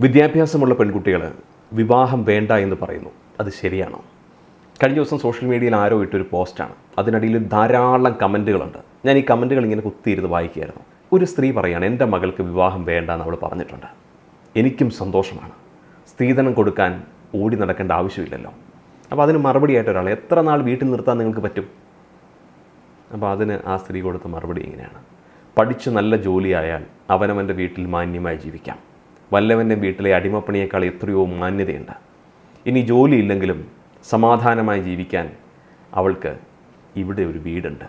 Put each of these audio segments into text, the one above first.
വിദ്യാഭ്യാസമുള്ള പെൺകുട്ടികൾ വിവാഹം വേണ്ട എന്ന് പറയുന്നു. അത് ശരിയാണോ? കഴിഞ്ഞ ദിവസം സോഷ്യൽ മീഡിയയിൽ ആരോ ഇട്ടൊരു പോസ്റ്റാണ്. അതിനിടയിൽ ധാരാളം കമന്റുകളുണ്ട്. ഞാൻ ഈ കമന്റുകൾ ഇങ്ങനെ കുത്തിയിരുന്ന് വായിക്കുകയായിരുന്നു. ഒരു സ്ത്രീ പറയാണ് എന്റെ മകൾക്ക് വിവാഹം വേണ്ട എന്ന് അവൾ പറഞ്ഞിട്ടുണ്ട്. എനിക്കും സന്തോഷമാണ്. സ്ത്രീധനം കൊടുക്കാൻ ഓടി നടക്കേണ്ട ആവശ്യമില്ലല്ലോ. അപ്പോൾ അതിന് മറുപടിയായിട്ട് ഒരാൾ എത്ര നാൾ വീട്ടിൽ നിർത്താൻ നിങ്ങൾക്ക് പറ്റും? അപ്പോൾ അതിന് ആ സ്ത്രീ കൊടുത്ത മറുപടി ഇങ്ങനെയാണ്. പഠിച്ച് നല്ല ജോലിയായാൽ അവനവന്റെ വീട്ടിൽ മാന്യമായി ജീവിക്കാം. വല്ലവന്റെ വീട്ടിലെ അടിമപ്പണിയേക്കാൾ എത്രയോ മാന്യതയുണ്ട്. ഇനി ജോലിയില്ലെങ്കിലും സമാധാനമായി ജീവിക്കാൻ അവൾക്ക് ഇവിടെ ഒരു വീടുണ്ട്.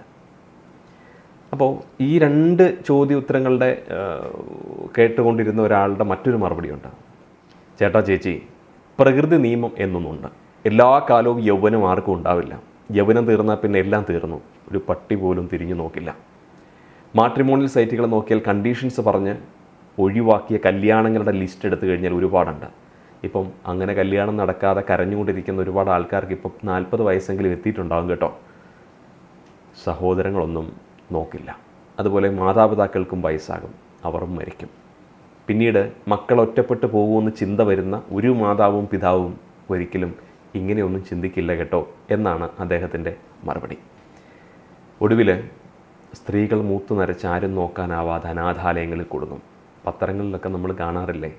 അപ്പോൾ ഈ രണ്ട് ചോദ്യോത്തരങ്ങളുടെ കേട്ടുകൊണ്ടിരുന്ന ഒരാളുടെ മറ്റൊരു മറുപടിയുണ്ട്. ചേട്ടാ ചേച്ചി പ്രകൃതി നിയമം എന്നൊന്നുണ്ട്. എല്ലാ കാലവും യൗവനം ആർക്കും ഉണ്ടാവില്ല. യൗവനം തീർന്നാൽ പിന്നെ എല്ലാം തീർന്നു. ഒരു പട്ടി പോലും തിരിഞ്ഞു നോക്കില്ല. മാട്രിമോണിയൽ സൈറ്റുകൾ നോക്കിയാൽ കണ്ടീഷൻസ് പറഞ്ഞ് ഒഴിവാക്കിയ കല്യാണങ്ങളുടെ ലിസ്റ്റ് എടുത്തു കഴിഞ്ഞാൽ ഒരുപാടുണ്ട്. ഇപ്പം അങ്ങനെ കല്യാണം നടക്കാതെ കരഞ്ഞുകൊണ്ടിരിക്കുന്ന ഒരുപാട് ആൾക്കാർക്ക് ഇപ്പം നാൽപ്പത് വയസ്സെങ്കിലും എത്തിയിട്ടുണ്ടാകും കേട്ടോ. സഹോദരങ്ങളൊന്നും നോക്കില്ല. അതുപോലെ മാതാപിതാക്കൾക്കും വയസ്സാകും. അവർ മരിക്കും. പിന്നീട് മക്കൾ ഒറ്റപ്പെട്ടു പോകുമെന്ന് ചിന്ത വരുന്ന ഒരു മാതാവും പിതാവും ഒരിക്കലും ഇങ്ങനെയൊന്നും ചിന്തിക്കില്ല കേട്ടോ എന്നാണ് അദ്ദേഹത്തിന്റെ മറുപടി. ഒടുവിൽ സ്ത്രീകൾ മൂത്തു നരച്ച് ആരും നോക്കാനാവാതെ അനാഥാലയങ്ങളിൽ കൊടുക്കും പത്രങ്ങളിലൊക്കെ നമ്മൾ കാണാറില്ലേ?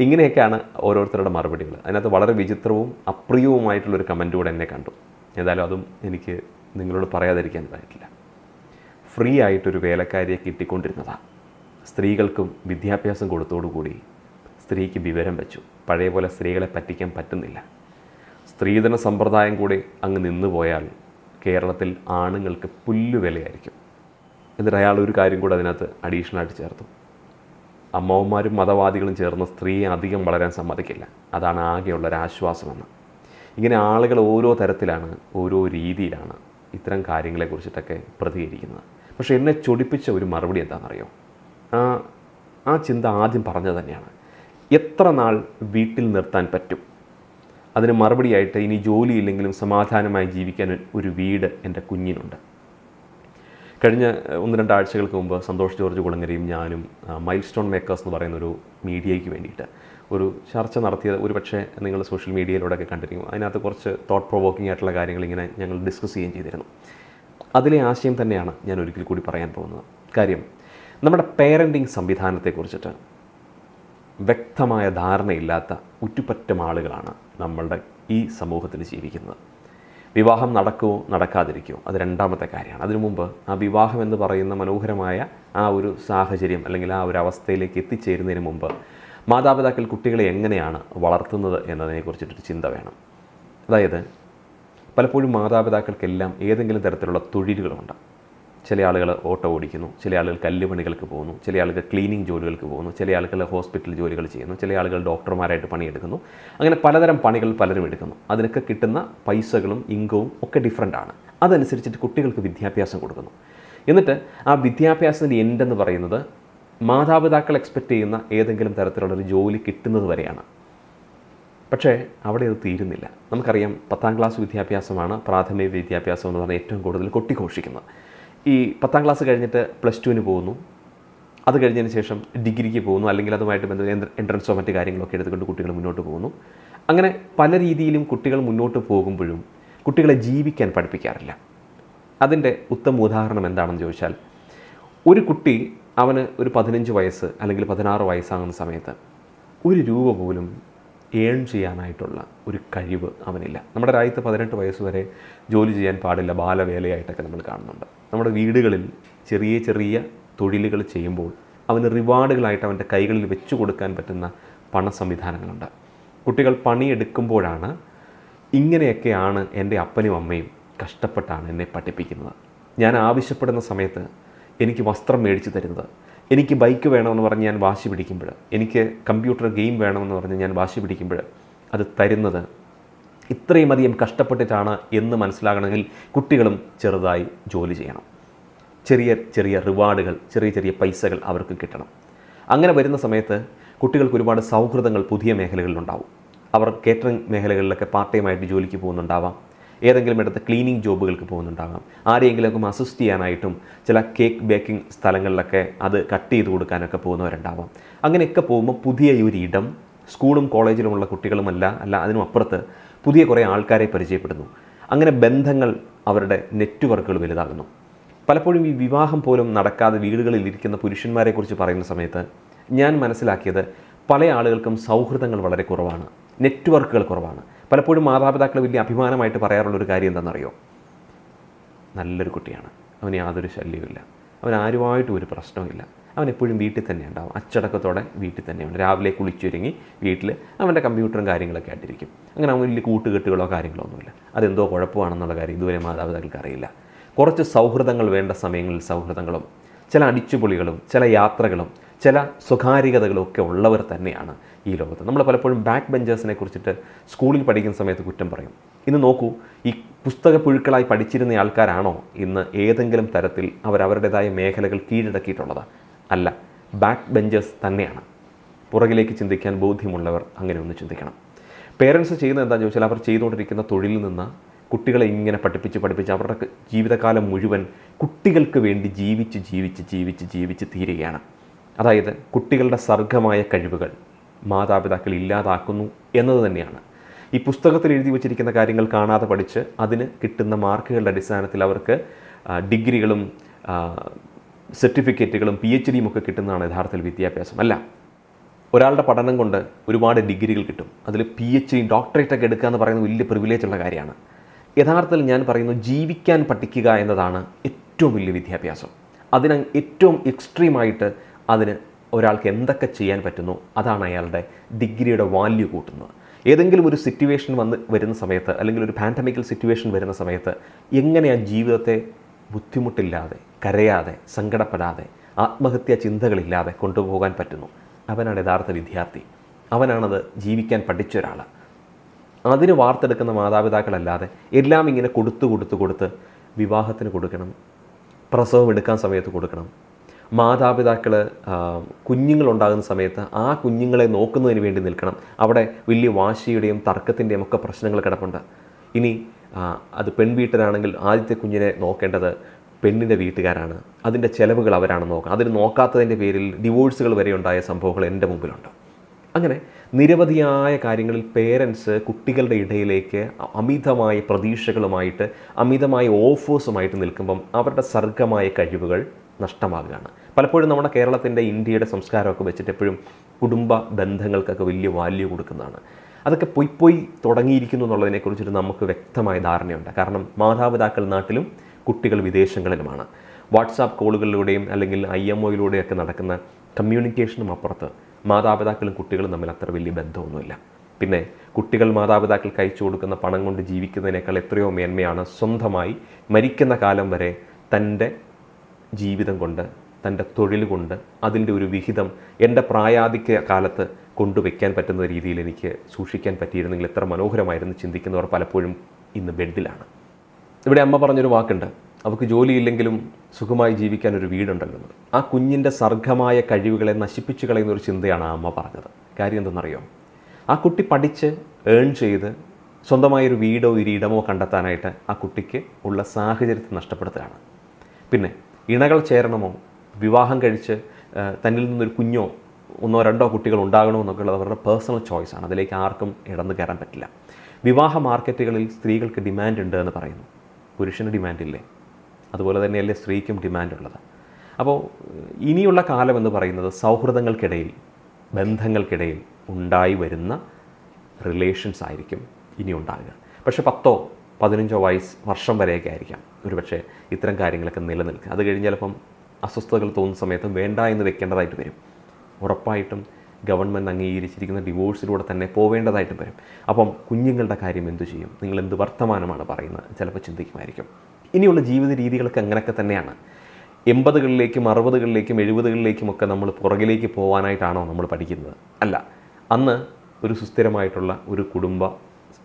ഇങ്ങനെയൊക്കെയാണ് ഓരോരുത്തരുടെ മറുപടികൾ. അതിനകത്ത് വളരെ വിചിത്രവും അപ്രിയവുമായിട്ടുള്ളൊരു കമന്റ് കൂടെ എന്നെ കണ്ടു. ഏതായാലും അതും എനിക്ക് നിങ്ങളോട് പറയാതിരിക്കാൻ പറ്റില്ല. ഫ്രീ ആയിട്ടൊരു വേലക്കാരിയെ കിട്ടിക്കൊണ്ടിരുന്നതാണ് സ്ത്രീകൾക്കും വിദ്യാഭ്യാസം കൊടുത്തോടുകൂടി സ്ത്രീക്ക് വിവരം വെച്ചു. പഴയ പോലെ സ്ത്രീകളെ പറ്റിക്കാൻ പറ്റുന്നില്ല. സ്ത്രീധന സമ്പ്രദായം കൂടി അങ്ങ് നിന്നു പോയാൽ കേരളത്തിൽ ആണുങ്ങൾക്ക് പുല്ലുവിലയായിരിക്കും. എന്നിട്ട് അയാൾ ഒരു കാര്യം കൂടെ അതിനകത്ത് അഡീഷണലായിട്ട് ചേർത്തു. അമ്മവന്മാരും മതവാദികളും ചേർന്ന് സ്ത്രീയെ അധികം വളരാൻ സമ്മതിക്കില്ല. അതാണ് ആകെയുള്ള ഒരു ആശ്വാസമെന്ന്. ഇങ്ങനെ ആളുകൾ ഓരോ തരത്തിലാണ് ഓരോ രീതിയിലാണ് ഇത്തരം കാര്യങ്ങളെക്കുറിച്ചിട്ടൊക്കെ പ്രതികരിക്കുന്നത്. പക്ഷേ എന്നെ ചൊടിപ്പിച്ച ഒരു മറുപടി എന്താണെന്നറിയോ? ആ ആ ചിന്ത ആദ്യം പറഞ്ഞത് തന്നെയാണ്. എത്ര നാൾ വീട്ടിൽ നിർത്താൻ പറ്റും? അതിന് മറുപടിയായിട്ട് ഇനി ജോലിയില്ലെങ്കിലും സമാധാനമായി ജീവിക്കാൻ ഒരു വീട് എന്റെ കുഞ്ഞിനുണ്ട്. കഴിഞ്ഞ ഒന്ന് രണ്ട് ആഴ്ചകൾക്ക് മുമ്പ് സന്തോഷ് ജോർജ് കുളങ്ങരയും ഞാനും മൈൽ സ്റ്റോൺ മേക്കേഴ്സ് എന്ന് പറയുന്ന ഒരു മീഡിയയ്ക്ക് വേണ്ടിയിട്ട് ഒരു ചർച്ച നടത്തിയത് ഒരു പക്ഷേ നിങ്ങൾ സോഷ്യൽ മീഡിയയിലൂടെയൊക്കെ കണ്ടിരിക്കും. അതിനകത്ത് കുറച്ച് തോട്ട് പ്രൊവോക്കിംഗ് ആയിട്ടുള്ള കാര്യങ്ങൾ ഇങ്ങനെ ഞങ്ങൾ ഡിസ്കസ് ചെയ്യുകയും ചെയ്തിരുന്നു. അതിലെ ആശയം തന്നെയാണ് ഞാൻ ഒരിക്കൽ കൂടി പറയാൻ പോകുന്നത്. കാര്യം നമ്മുടെ പേരന്റിങ് സംവിധാനത്തെക്കുറിച്ചിട്ട് വ്യക്തമായ ധാരണയില്ലാത്ത ഉറ്റുപറ്റം ആളുകളാണ് നമ്മളുടെ ഈ സമൂഹത്തിൽ ജീവിക്കുന്നത്. വിവാഹം നടക്കുമോ നടക്കാതിരിക്കുമോ അത് രണ്ടാമത്തെ കാര്യമാണ്. അതിനു മുമ്പ് ആ വിവാഹം എന്ന് പറയുന്ന മനോഹരമായ ആ ഒരു സാഹചര്യം അല്ലെങ്കിൽ ആ ഒരു അവസ്ഥയിലേക്ക് എത്തിച്ചേരുന്നതിന് മുമ്പ് മാതാപിതാക്കൾ കുട്ടികളെ എങ്ങനെയാണ് വളർത്തുന്നത് എന്നതിനെക്കുറിച്ചിട്ടൊരു ചിന്ത വേണം. അതായത് പലപ്പോഴും മാതാപിതാക്കൾക്കെല്ലാം ഏതെങ്കിലും തരത്തിലുള്ള തൊഴിലുകളുണ്ട്. ചില ആളുകൾ ഓട്ടോ ഓടിക്കുന്നു ചില ആളുകൾ കല്ലുപണികൾക്ക് പോകുന്നു ചില ആളുകൾ ക്ലീനിങ് ജോലികൾക്ക് പോകുന്നു ചില ആളുകൾ ഹോസ്പിറ്റൽ ജോലികൾ ചെയ്യുന്നു ചില ആളുകൾ ഡോക്ടർമാരായിട്ട് പണിയെടുക്കുന്നു. അങ്ങനെ പലതരം പണികൾ പലരും എടുക്കുന്നു. അതിനൊക്കെ കിട്ടുന്ന പൈസകളും ഇൻകവും ഒക്കെ ഡിഫറെന്റ് ആണ്. അതനുസരിച്ചിട്ട് കുട്ടികൾക്ക് വിദ്യാഭ്യാസം കൊടുക്കുന്നു. എന്നിട്ട് ആ വിദ്യാഭ്യാസത്തിന്റെ എൻഡ് എന്ന് പറയുന്നത് മാതാപിതാക്കൾ എക്സ്പെക്റ്റ് ചെയ്യുന്ന ഏതെങ്കിലും തരത്തിലുള്ള ഒരു ജോലി കിട്ടുന്നത് വരെയാണ്. പക്ഷേ അവിടെ അത് തീരുന്നില്ല. നമുക്കറിയാം പത്താം ക്ലാസ് വിദ്യാഭ്യാസമാണ് പ്രാഥമിക വിദ്യാഭ്യാസം എന്ന് പറഞ്ഞാൽ ഏറ്റവും കൂടുതൽ കൊട്ടിഘോഷിക്കുന്നത്. ഈ പത്താം ക്ലാസ് കഴിഞ്ഞിട്ട് പ്ലസ് ടുവിന് പോകുന്നു. അത് കഴിഞ്ഞതിന് ശേഷം ഡിഗ്രിക്ക് പോകുന്നു. അല്ലെങ്കിൽ അതുമായിട്ട് ബന്ധപ്പെട്ട എൻട്രൻസോ മറ്റു കാര്യങ്ങളൊക്കെ എടുത്തുകൊണ്ട് കുട്ടികൾ മുന്നോട്ട് പോകുന്നു. അങ്ങനെ പല രീതിയിലും കുട്ടികൾ മുന്നോട്ട് പോകുമ്പോഴും കുട്ടികളെ ജീവിക്കാൻ പഠിപ്പിക്കാറില്ല. അതിന്റെ ഉത്തമ ഉദാഹരണം എന്താണെന്ന് ചോദിച്ചാൽ ഒരു കുട്ടി അവന് ഒരു പതിനഞ്ച് വയസ്സ് അല്ലെങ്കിൽ പതിനാറ് വയസ്സാകുന്ന സമയത്ത് ഒരു രൂപ പോലും ഏൺ ചെയ്യാനായിട്ടുള്ള ഒരു കഴിവ് അവനില്ല. നമ്മുടെ രാജ്യത്ത് പതിനെട്ട് വയസ്സ് വരെ ജോലി ചെയ്യാൻ പാടില്ല ബാലവേലയായിട്ടൊക്കെ നമ്മൾ കാണുന്നുണ്ട്. നമ്മുടെ വീടുകളിൽ ചെറിയ ചെറിയ തൊഴിലുകൾ ചെയ്യുമ്പോൾ അവന് റിവാർഡുകളായിട്ട് അവന്റെ കൈകളിൽ വെച്ചു കൊടുക്കാൻ പറ്റുന്ന പണ സംവിധാനങ്ങളുണ്ട്. കുട്ടികൾ പണിയെടുക്കുമ്പോഴാണ് ഇങ്ങനെയൊക്കെയാണ് എന്റെ അപ്പനും അമ്മയും കഷ്ടപ്പെട്ടാണ് എന്നെ പഠിപ്പിക്കുന്നത്. ഞാൻ ആവശ്യപ്പെടുന്ന സമയത്ത് എനിക്ക് വസ്ത്രം മേടിച്ചു തരുന്നത്. എനിക്ക് ബൈക്ക് വേണമെന്ന് പറഞ്ഞ് ഞാൻ വാശി പിടിക്കുമ്പോൾ എനിക്ക് കമ്പ്യൂട്ടർ ഗെയിം വേണമെന്ന് പറഞ്ഞ് ഞാൻ വാശി പിടിക്കുമ്പോൾ അത് തരുന്നത് ഇത്രയും അധികം കഷ്ടപ്പെട്ടിട്ടാണ് എന്ന് മനസ്സിലാകണമെങ്കിൽ കുട്ടികളും ചെറുതായി ജോലി ചെയ്യണം. ചെറിയ ചെറിയ റിവാർഡുകൾ ചെറിയ ചെറിയ പൈസകൾ അവർക്ക് കിട്ടണം. അങ്ങനെ വരുന്ന സമയത്ത് കുട്ടികൾക്ക് ഒരുപാട് സൗഹൃദങ്ങൾ പുതിയ മേഖലകളിലുണ്ടാവും. അവർ കേറ്ററിംഗ് മേഖലകളിലൊക്കെ പാർട്ട് ടൈമായിട്ട് ജോലിക്ക് പോകുന്നുണ്ടാവാം. ഏതെങ്കിലും ഇടത്ത് ക്ലീനിങ് ജോബുകൾക്ക് പോകുന്നുണ്ടാകാം. ആരെയെങ്കിലുമൊക്കെ അസിസ്റ്റ് ചെയ്യാനായിട്ടും ചില കേക്ക് ബേക്കിംഗ് സ്ഥലങ്ങളിലൊക്കെ അത് കട്ട് ചെയ്ത് കൊടുക്കാനൊക്കെ പോകുന്നവരുണ്ടാവാം. അങ്ങനെയൊക്കെ പോകുമ്പോൾ പുതിയ ഒരു ഇടം സ്കൂളും കോളേജിലുമുള്ള കുട്ടികളുമല്ല അല്ല അതിനും അപ്പുറത്ത് പുതിയ കുറേ ആൾക്കാരെ പരിചയപ്പെടുന്നു. അങ്ങനെ ബന്ധങ്ങൾ അവരുടെ നെറ്റ്വർക്കുകൾ വലുതാകുന്നു. പലപ്പോഴും ഈ വിവാഹം പോലും നടക്കാതെ വീടുകളിൽ ഇരിക്കുന്ന പുരുഷന്മാരെക്കുറിച്ച് പറയുന്ന സമയത്ത് ഞാൻ മനസ്സിലാക്കിയത് പല ആളുകൾക്കും സൗഹൃദങ്ങൾ വളരെ കുറവാണ്. നെറ്റ്വർക്കുകൾ കുറവാണ്. പലപ്പോഴും മാതാപിതാക്കൾ വലിയ അഭിമാനമായിട്ട് പറയാറുള്ളൊരു കാര്യം എന്താണെന്നറിയോ? നല്ലൊരു കുട്ടിയാണ്. അവന് യാതൊരു ശല്യവുമില്ല. അവൻ ആരുമായിട്ടും ഒരു പ്രശ്നവുമില്ല. അവൻ എപ്പോഴും വീട്ടിൽ തന്നെ ഉണ്ടാവും. അച്ചടക്കത്തോടെ വീട്ടിൽ തന്നെയുണ്ട്. രാവിലെ കുളിച്ചൊരുങ്ങി വീട്ടിൽ അവന്റെ കമ്പ്യൂട്ടറും കാര്യങ്ങളൊക്കെ ആയിട്ടിരിക്കും. അങ്ങനെ അവൻ വലിയ കൂട്ടുകെട്ടുകളോ കാര്യങ്ങളോ ഒന്നുമില്ല അതെന്തോ കുഴപ്പമാണെന്നുള്ള കാര്യം ഇതുവരെ മാതാപിതാക്കൾക്ക് അറിയില്ല. കുറച്ച് സൗഹൃദങ്ങൾ വേണ്ട സമയങ്ങളിൽ സൗഹൃദങ്ങളും ചില അടിച്ചുപൊളികളും ചില യാത്രകളും ചില സ്വകാര്യതകളൊക്കെ ഉള്ളവർ തന്നെയാണ് ഈ ലോകത്ത്. നമ്മൾ പലപ്പോഴും ബാക്ക് ബെഞ്ചേഴ്സിനെ കുറിച്ചിട്ട് സ്കൂളിൽ പഠിക്കുന്ന സമയത്ത് കുറ്റം പറയും. ഇന്ന് നോക്കൂ ഈ പുസ്തക പുഴുക്കളായി പഠിച്ചിരുന്ന ആൾക്കാരാണോ ഇന്ന് ഏതെങ്കിലും തരത്തിൽ അവർ അവരുടേതായ മേഖലകൾ കീഴടക്കിയിട്ടുള്ളത്? അല്ല ബാക്ക് ബെഞ്ചേഴ്സ് തന്നെയാണ്. പുറകിലേക്ക് ചിന്തിക്കാൻ ബോധ്യമുള്ളവർ അങ്ങനെ ഒന്ന് ചിന്തിക്കണം. പേരൻസ് ചെയ്യുന്നത് എന്താണെന്ന് ചോദിച്ചാൽ അവർ ചെയ്തുകൊണ്ടിരിക്കുന്ന തൊഴിലിൽ നിന്ന് കുട്ടികളെ ഇങ്ങനെ പഠിപ്പിച്ച് പഠിപ്പിച്ച് അവരുടെ ജീവിതകാലം മുഴുവൻ കുട്ടികൾക്ക് വേണ്ടി ജീവിച്ച് ജീവിച്ച് ജീവിച്ച് ജീവിച്ച് തീരുകയാണ്. അതായത് കുട്ടികളുടെ സർഗമായ കഴിവുകൾ മാതാപിതാക്കൾ ഇല്ലാതാക്കുന്നു എന്നത് തന്നെയാണ്. ഈ പുസ്തകത്തിൽ എഴുതി വച്ചിരിക്കുന്ന കാര്യങ്ങൾ കാണാതെ പഠിച്ച് അതിന് കിട്ടുന്ന മാർക്കുകളുടെ അടിസ്ഥാനത്തിൽ അവർക്ക് ഡിഗ്രികളും സർട്ടിഫിക്കറ്റുകളും പി എച്ച് ഡിയും ഒക്കെ കിട്ടുന്നതാണ് യഥാർത്ഥത്തിൽ വിദ്യാഭ്യാസം. അല്ല ഒരാളുടെ പഠനം കൊണ്ട് ഒരുപാട് ഡിഗ്രികൾ കിട്ടും. അതിൽ പി എച്ച് ഡി ഡോക്ടറേറ്റ് ഒക്കെ എടുക്കുക എന്ന് പറയുന്നത് വലിയ പ്രിവിലേജ് ഉള്ള കാര്യമാണ്. യഥാർത്ഥത്തിൽ ഞാൻ പറയുന്നു ജീവിക്കാൻ പഠിക്കുക എന്നതാണ് ഏറ്റവും വലിയ വിദ്യാഭ്യാസം. അതിന് ഏറ്റവും എക്സ്ട്രീമായിട്ട് അതിന് ഒരാൾക്ക് എന്തൊക്കെ ചെയ്യാൻ പറ്റുന്നു അതാണ് അയാളുടെ ഡിഗ്രിയുടെ വാല്യൂ കൂട്ടുന്നത്. ഏതെങ്കിലും ഒരു സിറ്റുവേഷൻ വന്ന് വരുന്ന സമയത്ത് അല്ലെങ്കിൽ ഒരു പാൻഡമിക്കൽ സിറ്റുവേഷൻ വരുന്ന സമയത്ത് എങ്ങനെ ആ ജീവിതത്തെ ബുദ്ധിമുട്ടില്ലാതെ കരയാതെ സങ്കടപ്പെടാതെ ആത്മഹത്യാ ചിന്തകളില്ലാതെ കൊണ്ടുപോകാൻ പറ്റുന്നു? അവനാണ് യഥാർത്ഥ വിദ്യാർത്ഥി. അവനാണത് ജീവിക്കാൻ പഠിച്ച ഒരാൾ അതിന് വാർത്തെടുക്കുന്ന മാതാപിതാക്കളല്ലാതെ എല്ലാം ഇങ്ങനെ കൊടുത്തു കൊടുത്തു കൊടുത്ത് വിവാഹത്തിന് കൊടുക്കണം പ്രസവം എടുക്കാൻ സമയത്ത് കൊടുക്കണം മാതാപിതാക്കൾ കുഞ്ഞുങ്ങളുണ്ടാകുന്ന സമയത്ത് ആ കുഞ്ഞുങ്ങളെ നോക്കുന്നതിന് വേണ്ടി നിൽക്കണം. അവിടെ വലിയ വാശിയുടെയും തർക്കത്തിന്റെയും ഒക്കെ പ്രശ്നങ്ങൾ കിടപ്പുണ്ട്. ഇനി അത് പെൺവീട്ടിലാണെങ്കിൽ ആദ്യത്തെ കുഞ്ഞിനെ നോക്കേണ്ടത് പെണ്ണിന്റെ വീട്ടുകാരാണ്. അതിന്റെ ചിലവുകൾ അവരാണ് നോക്കുക അതിന് നോക്കാത്തതിന്റെ പേരിൽ ഡിവോഴ്സുകൾ വരെ ഉണ്ടായ സംഭവങ്ങൾ എന്റെ മുമ്പിലുണ്ട്. അങ്ങനെ നിരവധിയായ കാര്യങ്ങളിൽ പേരൻസ് കുട്ടികളുടെ ഇടയിലേക്ക് അമിതമായ പ്രതീക്ഷകളുമായിട്ട് അമിതമായ ഓഫേഴ്സുമായിട്ട് നിൽക്കുമ്പം അവരുടെ സർഗമായ കഴിവുകൾ നഷ്ടമാകുകയാണ്. പലപ്പോഴും നമ്മുടെ കേരളത്തിന്റെ ഇന്ത്യയുടെ സംസ്കാരമൊക്കെ വെച്ചിട്ട് എപ്പോഴും കുടുംബ ബന്ധങ്ങൾക്കൊക്കെ വലിയ വാല്യൂ കൊടുക്കുന്നതാണ്. അതൊക്കെ പൊയ് പോയി തുടങ്ങിയിരിക്കുന്നു എന്നുള്ളതിനെക്കുറിച്ചിട്ട് നമുക്ക് വ്യക്തമായ ധാരണയുണ്ട്. കാരണം മാതാപിതാക്കൾ നാട്ടിലും കുട്ടികൾ വിദേശങ്ങളിലുമാണ്. വാട്സാപ്പ് കോളുകളിലൂടെയും അല്ലെങ്കിൽ ഐ എം ഒയിലൂടെയൊക്കെ നടക്കുന്ന കമ്മ്യൂണിക്കേഷനും അപ്പുറത്ത് മാതാപിതാക്കളും കുട്ടികളും തമ്മിൽ അത്ര വലിയ ബന്ധമൊന്നുമില്ല. പിന്നെ കുട്ടികൾ മാതാപിതാക്കൾക്ക് അയച്ചു കൊടുക്കുന്ന പണം കൊണ്ട് ജീവിക്കുന്നതിനേക്കാൾ എത്രയോ മേന്മയാണ് സ്വന്തമായി മരിക്കുന്ന കാലം വരെ തന്റെ ജീവിതം കൊണ്ട് തന്റെ തൊഴിൽ കൊണ്ട് അതിന്റെ ഒരു വിഹിതം എന്റെ പ്രായാധിക്യ കാലത്ത് കൊണ്ടുവയ്ക്കാൻ പറ്റുന്ന രീതിയിൽ എനിക്ക് സൂക്ഷിക്കാൻ പറ്റിയിരുന്നെങ്കിൽ എത്ര മനോഹരമായിരുന്നു ചിന്തിക്കുന്നവർ പലപ്പോഴും ഇന്ന് ബെഡിലാണ്. ഇവിടെ അമ്മ പറഞ്ഞൊരു വാക്കുണ്ട് അവൾക്ക് ജോലിയില്ലെങ്കിലും സുഖമായി ജീവിക്കാൻ ഒരു വീടുണ്ടല്ലോ. ആ കുഞ്ഞിന്റെ സർഗമായ കഴിവുകളെ നശിപ്പിച്ചു കളയുന്ന ഒരു ചിന്തയാണ് ആ അമ്മ പറഞ്ഞത്. കാര്യം എന്തെന്നറിയോ? ആ കുട്ടി പഠിച്ച് ഏൺ ചെയ്ത് സ്വന്തമായൊരു വീടോ ഒരു ഇടമോ കണ്ടെത്താനായിട്ട് ആ കുട്ടിക്ക് ഉള്ള സാഹചര്യത്തെ നഷ്ടപ്പെടുത്തുകയാണ് പിന്നെ ഇണകൾ ചേരണമോ? വിവാഹം കഴിച്ച് തന്നിൽ നിന്നൊരു കുഞ്ഞോ ഒന്നോ രണ്ടോ കുട്ടികൾ ഉണ്ടാകണമെന്നൊക്കെ ഉള്ളത് അവരുടെ പേഴ്സണൽ ചോയ്സാണ് അതിലേക്ക് ആർക്കും ഇടന്നു കയറാൻ പറ്റില്ല. വിവാഹ മാർക്കറ്റുകളിൽ സ്ത്രീകൾക്ക് ഡിമാൻഡ് ഉണ്ട് എന്ന് പറയുന്നു. പുരുഷന് ഡിമാൻഡില്ലേ അതുപോലെ തന്നെയല്ലേ സ്ത്രീക്കും ഡിമാൻഡുള്ളത് അപ്പോൾ ഇനിയുള്ള കാലം എന്ന് പറയുന്നത് സൗഹൃദങ്ങൾക്കിടയിൽ ബന്ധങ്ങൾക്കിടയിൽ ഉണ്ടായി വരുന്ന റിലേഷൻസ് ആയിരിക്കും ഇനി ഉണ്ടാകുക. പക്ഷേ പത്തോ പതിനഞ്ചോ വയസ്സ് വർഷം വരെയൊക്കെ ആയിരിക്കാം ഒരുപക്ഷെ ഇത്തരം കാര്യങ്ങളൊക്കെ നിലനിൽക്കുക. അത് കഴിഞ്ഞ് ചിലപ്പം അസ്വസ്ഥതകൾ തോന്നുന്ന സമയത്ത് വേണ്ട എന്ന് വെക്കേണ്ടതായിട്ട് വരും. ഉറപ്പായിട്ടും ഗവൺമെന്റ് അംഗീകരിച്ചിരിക്കുന്ന ഡിവോഴ്സിലൂടെ തന്നെ പോവേണ്ടതായിട്ട് വരും. അപ്പം കുഞ്ഞുങ്ങളുടെ കാര്യം എന്തു ചെയ്യും? നിങ്ങൾ എന്ത് വർത്തമാനമാണ് പറയുന്നത്? ചിലപ്പോൾ ചിന്തിക്കുമായിരിക്കും. ഇനിയുള്ള ജീവിത രീതികളൊക്കെ അങ്ങനെയൊക്കെ തന്നെയാണ്. എൺപതുകളിലേക്കും അറുപതുകളിലേക്കും എഴുപതുകളിലേക്കുമൊക്കെ നമ്മൾ പുറകിലേക്ക് പോകാനായിട്ടാണോ നമ്മൾ പഠിക്കുന്നത്? അല്ല. അന്ന് ഒരു സുസ്ഥിരമായിട്ടുള്ള ഒരു കുടുംബ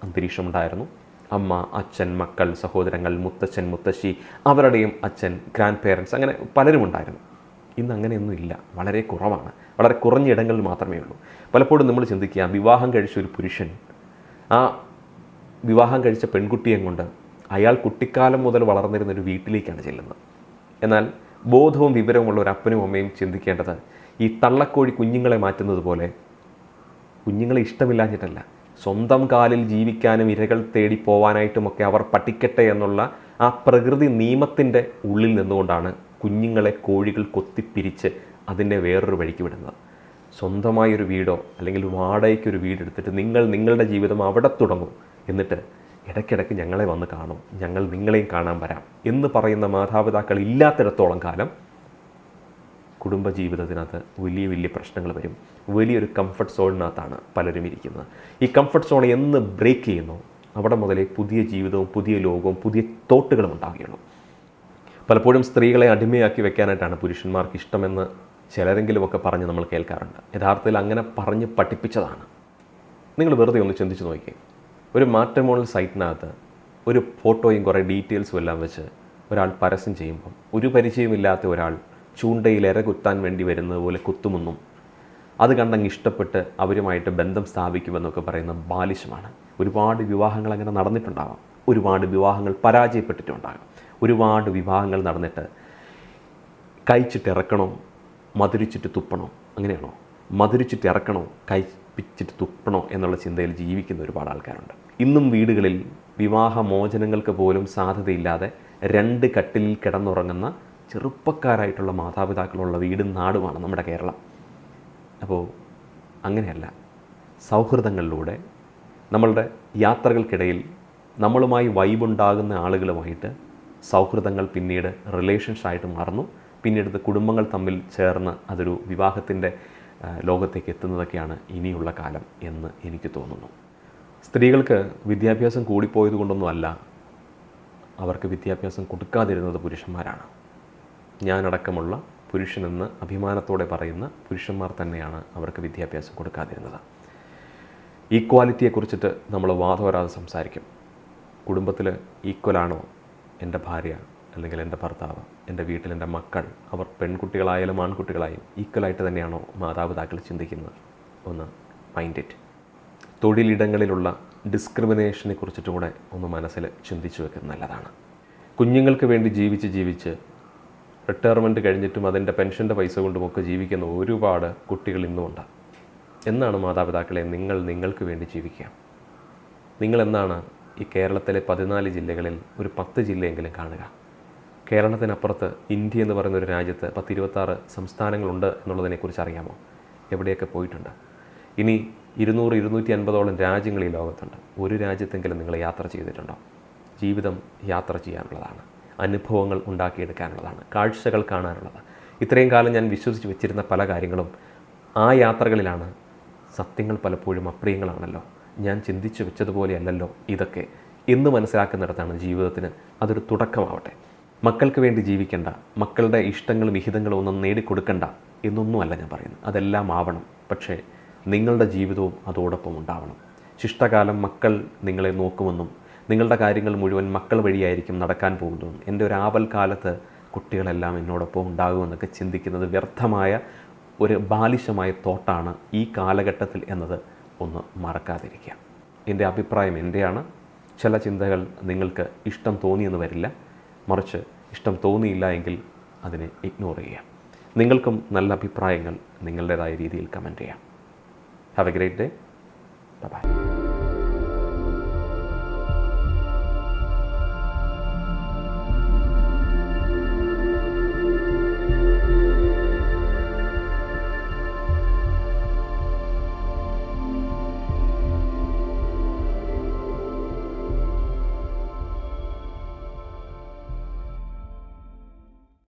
അന്തരീക്ഷം ഉണ്ടായിരുന്നു അമ്മ അച്ഛൻ മക്കൾ സഹോദരങ്ങൾ മുത്തച്ഛൻ മുത്തശ്ശി അവരുടെയും അച്ഛൻ ഗ്രാൻഡ് പേരൻസ് അങ്ങനെ പലരും ഉണ്ടായിരുന്നു. ഇന്ന് അങ്ങനെയൊന്നും ഇല്ല. വളരെ കുറവാണ്. വളരെ കുറഞ്ഞ ഇടങ്ങളിൽ മാത്രമേ ഉള്ളൂ. പലപ്പോഴും നമ്മൾ ചിന്തിക്കുക വിവാഹം കഴിച്ച ഒരു പുരുഷൻ ആ വിവാഹം കഴിച്ച പെൺകുട്ടിയെ കൊണ്ട് അയാൾ കുട്ടിക്കാലം മുതൽ വളർന്നിരുന്ന ഒരു വീട്ടിലേക്കാണ് ചെല്ലുന്നത്. എന്നാൽ ബോധവും വിവരവുമുള്ള ഒരു അപ്പനും അമ്മയും ചിന്തിക്കേണ്ടത് ഈ തള്ളക്കോഴി കുഞ്ഞുങ്ങളെ മാറ്റുന്നത് പോലെ കുഞ്ഞുങ്ങളെ ഇഷ്ടമില്ലാഞ്ഞിട്ടല്ല. സ്വന്തം കാലിൽ ജീവിക്കാനും ഇരകൾ തേടി പോവാനായിട്ടുമൊക്കെ അവർ പഠിക്കട്ടെ എന്നുള്ള ആ പ്രകൃതി നിയമത്തിന്റെ ഉള്ളിൽ നിന്നുകൊണ്ടാണ് കുഞ്ഞുങ്ങളെ കോഴികൾ കൊത്തിപ്പിരിച്ച് അതിനെ വേറൊരു വഴിക്ക് വിടുന്നത്. സ്വന്തമായൊരു വീടോ അല്ലെങ്കിൽ വാടകയ്ക്കൊരു വീടെടുത്തിട്ട് നിങ്ങൾ നിങ്ങളുടെ ജീവിതം അവിടെ തുടങ്ങും. എന്നിട്ട് ഇടയ്ക്കിടയ്ക്ക് ഞങ്ങളെ വന്ന് കാണും. ഞങ്ങൾ നിങ്ങളെയും കാണാൻ വരാം എന്ന് പറയുന്ന മാതാപിതാക്കൾ ഇല്ലാത്തിടത്തോളം കാലം കുടുംബജീവിതത്തിനകത്ത് വലിയ വലിയ പ്രശ്നങ്ങൾ വരും. വലിയൊരു കംഫർട്ട് സോണിനകത്താണ് പലരും ഇരിക്കുന്നത്. ഈ കംഫർട്ട് സോൺ എന്ന് ബ്രേക്ക് ചെയ്യുന്നു അവിടെ മുതലേ പുതിയ ജീവിതവും പുതിയ ലോകവും പുതിയ തോട്ടുകളും ഉണ്ടാകുകയുള്ളൂ പലപ്പോഴും സ്ത്രീകളെ അടിമയാക്കി വെക്കാനായിട്ടാണ് പുരുഷന്മാർക്ക് ഇഷ്ടമെന്ന് ചിലരെങ്കിലുമൊക്കെ പറഞ്ഞ് നമ്മൾ കേൾക്കാറുണ്ട്. യഥാർത്ഥത്തിൽ അങ്ങനെ പറഞ്ഞ് പഠിപ്പിച്ചതാണ്. നിങ്ങൾ വെറുതെ ഒന്ന് ചിന്തിച്ച് നോക്കിയേ ഒരു മാട്രിമോണൽ സൈറ്റിനകത്ത് ഒരു ഫോട്ടോയും കുറേ ഡീറ്റെയിൽസും എല്ലാം വെച്ച് ഒരാൾ പരസ്യം ചെയ്യുമ്പം ഒരു പരിചയമില്ലാത്ത ഒരാൾ ചൂണ്ടയിൽ ഇര കുത്താൻ വേണ്ടി വരുന്നത് പോലെ കുത്തുമെന്നും അത് കണ്ടങ്ങ് ഇഷ്ടപ്പെട്ട് അവരുമായിട്ട് ബന്ധം സ്ഥാപിക്കുമെന്നൊക്കെ പറയുന്ന ബാലിശമാണ്. ഒരുപാട് വിവാഹങ്ങൾ അങ്ങനെ നടന്നിട്ടുണ്ടാകാം ഒരുപാട് വിവാഹങ്ങൾ പരാജയപ്പെട്ടിട്ടുണ്ടാകാം. ഒരുപാട് വിവാഹങ്ങൾ നടന്നിട്ട് കഴിച്ചിട്ട് ഇറക്കണോ മധുരിച്ചിട്ട് തുപ്പണോ അങ്ങനെയാണോ? മധുരിച്ചിട്ട് ഇറക്കണോ കഴിപ്പിച്ചിട്ട് തുപ്പണോ എന്നുള്ള ചിന്തയിൽ ജീവിക്കുന്ന ഒരുപാട് ആൾക്കാരുണ്ട്. ഇന്നും വീടുകളിൽ വിവാഹമോചനങ്ങൾക്ക് പോലും സാധ്യതയില്ലാതെ രണ്ട് കട്ടിലിൽ കിടന്നുറങ്ങുന്ന ചെറുപ്പക്കാരായിട്ടുള്ള മാതാപിതാക്കളുള്ള വീടും നാടുമാണ് നമ്മുടെ കേരളം. അപ്പോൾ അങ്ങനെയല്ല. സൗഹൃദങ്ങളിലൂടെ നമ്മളുടെ യാത്രകൾക്കിടയിൽ നമ്മളുമായി വൈബുണ്ടാകുന്ന ആളുകളുമായിട്ട് സൗഹൃദങ്ങൾ പിന്നീട് റിലേഷൻസ് ആയിട്ട് മാറുന്നു. പിന്നീട് കുടുംബങ്ങൾ തമ്മിൽ ചേർന്ന് അതൊരു വിവാഹത്തിന്റെ ലോകത്തേക്ക് എത്തുന്നതൊക്കെയാണ് ഇനിയുള്ള കാലം എന്ന് എനിക്ക് തോന്നുന്നു. സ്ത്രീകൾക്ക് വിദ്യാഭ്യാസം കൂടിപ്പോയത് കൊണ്ടൊന്നും അല്ല അവർക്ക് വിദ്യാഭ്യാസം കൊടുക്കാതിരുന്നത് പുരുഷന്മാരാണ്. ഞാനടക്കമുള്ള പുരുഷനെന്ന് അഭിമാനത്തോടെ പറയുന്ന പുരുഷന്മാർ തന്നെയാണ് അവർക്ക് വിദ്യാഭ്യാസം കൊടുക്കാതിരുന്നത്. ഈക്വാലിറ്റിയെക്കുറിച്ചിട്ട് നമ്മൾ വാദവരാതെ സംസാരിക്കും. കുടുംബത്തിൽ ഈക്വലാണോ എന്റെ ഭാര്യ അല്ലെങ്കിൽ എന്റെ ഭർത്താവ് എന്റെ വീട്ടിൽ എന്റെ മക്കൾ അവർ പെൺകുട്ടികളായാലും ആൺകുട്ടികളായാലും ഈക്വലായിട്ട് തന്നെയാണോ മാതാപിതാക്കൾ ചിന്തിക്കുന്നത്? ഒന്ന് മൈൻഡ് ഇറ്റ് തൊഴിലിടങ്ങളിലുള്ള ഡിസ്ക്രിമിനേഷനെ കുറിച്ചിട്ടും കൂടെ ഒന്ന് മനസ്സിൽ ചിന്തിച്ചു വെക്കുന്നത് നല്ലതാണ്. കുഞ്ഞുങ്ങൾക്ക് വേണ്ടി ജീവിച്ച് ജീവിച്ച് റിട്ടയർമെന്റ് കഴിഞ്ഞിട്ടും അതിന്റെ പെൻഷന്റെ പൈസ കൊണ്ടുമൊക്കെ ജീവിക്കുന്ന ഒരുപാട് കുട്ടികൾ ഇന്നുമുണ്ട്. എന്നാണ് മാതാപിതാക്കളെ നിങ്ങൾ നിങ്ങൾക്ക് വേണ്ടി ജീവിക്കുക. നിങ്ങൾ എന്നാണ് ഈ കേരളത്തിലെ പതിനാല് ജില്ലകളിൽ ഒരു പത്ത് ജില്ലയെങ്കിലും കാണുക. കേരളത്തിനപ്പുറത്ത് ഇന്ത്യ എന്ന് പറയുന്ന ഒരു രാജ്യത്ത് പത്ത് ഇരുപത്താറ് സംസ്ഥാനങ്ങളുണ്ട് എന്നുള്ളതിനെക്കുറിച്ച് അറിയാമോ? എവിടെയൊക്കെ പോയിട്ടുണ്ട്? ഇനി ഇരുന്നൂറ് ഇരുന്നൂറ്റി അൻപതോളം രാജ്യങ്ങൾ ഈ ലോകത്തുണ്ട്. ഒരു രാജ്യത്തെങ്കിലും നിങ്ങൾ യാത്ര ചെയ്തിട്ടുണ്ടോ? ജീവിതം യാത്ര ചെയ്യാനുള്ളതാണ്. അനുഭവങ്ങൾ ഉണ്ടാക്കിയെടുക്കാനുള്ളതാണ് കാഴ്ചകൾ കാണാനുള്ളത് ഇത്രയും കാലം ഞാൻ വിശ്വസിച്ച് വെച്ചിരുന്ന പല കാര്യങ്ങളും ആ യാത്രകളിലാണ് സത്യങ്ങൾ പലപ്പോഴും അപ്രിയങ്ങളാണല്ലോ. ഞാൻ ചിന്തിച്ചു വെച്ചതുപോലെയല്ലല്ലോ ഇതൊക്കെ. എന്ന് മനസ്സിലാക്കുന്നിടത്താണ് ജീവിതത്തിന് അതൊരു തുടക്കമാവട്ടെ. മക്കൾക്ക് വേണ്ടി ജീവിക്കേണ്ട മക്കളുടെ ഇഷ്ടങ്ങളും വിഹിതങ്ങളും ഒന്നും നേടിക്കൊടുക്കണ്ട എന്നൊന്നുമല്ല ഞാൻ പറയുന്നത്. അതെല്ലാം ആവണം. പക്ഷേ നിങ്ങളുടെ ജീവിതവും അതോടൊപ്പം ഉണ്ടാവണം. ശിഷ്ടകാലം മക്കൾ നിങ്ങളെ നോക്കുമെന്നും നിങ്ങളുടെ കാര്യങ്ങൾ മുഴുവൻ മക്കൾ വഴിയായിരിക്കും നടക്കാൻ പോകുന്നതും. എന്റെ ഒരു ആപൽ കാലത്ത് കുട്ടികളെല്ലാം എന്നോടൊപ്പം ഉണ്ടാകുമെന്നൊക്കെ ചിന്തിക്കുന്നത് വ്യർത്ഥമായ ഒരു ബാലിശമായ തോട്ടാണ് ഈ കാലഘട്ടത്തിൽ എന്നത് ഒന്ന് മറക്കാതിരിക്കുക. എന്റെ അഭിപ്രായം എന്റെയാണ്. ചില ചിന്തകൾ നിങ്ങൾക്ക് ഇഷ്ടം തോന്നിയെന്ന് വരില്ല. മറിച്ച് ഇഷ്ടം തോന്നിയില്ല എങ്കിൽ അതിനെ ഇഗ്നോർ ചെയ്യാം നിങ്ങൾക്കും നല്ല അഭിപ്രായങ്ങൾ നിങ്ങളുടേതായ രീതിയിൽ കമന്റ് ചെയ്യാം. Have a great day bye